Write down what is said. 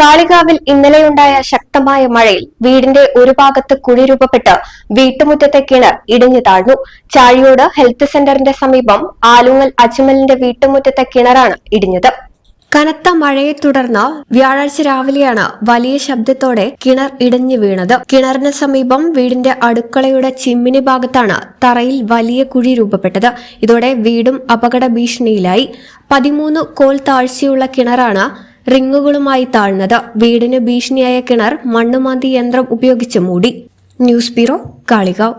കാളികാവിൽ ഇന്നലെയുണ്ടായ ശക്തമായ മഴയിൽ വീടിന്റെ ഒരു ഭാഗത്ത് കുഴി രൂപപ്പെട്ട് വീട്ടുമുറ്റത്തെ കിണർ ഇടിഞ്ഞു താഴ്ന്നു. ചാഴിയോട് ഹെൽത്ത് സെന്ററിന്റെ സമീപം ആലുങ്ങൽ അജ്മലിന്റെ വീട്ടുമുറ്റത്തെ കിണറാണ് ഇടിഞ്ഞത്. കനത്ത മഴയെ തുടർന്ന് വ്യാഴാഴ്ച രാവിലെയാണ് വലിയ ശബ്ദത്തോടെ കിണർ ഇടഞ്ഞു വീണത്. കിണറിന് സമീപം വീടിന്റെ അടുക്കളയുടെ ചിമ്മിനി ഭാഗത്താണ് തറയിൽ വലിയ കുഴി രൂപപ്പെട്ടത്. ഇതോടെ വീടും അപകട ഭീഷണിയിലായി. പതിമൂന്ന് കോൽ താഴ്ചയുള്ള കിണറാണ് റിങ്ങുകളുമായി താഴ്ന്നത്. വീടിന് ഭീഷണിയായ കിണർ മണ്ണുമാന്തി യന്ത്രം ഉപയോഗിച്ച് മൂടി. News bureau Kalikavu.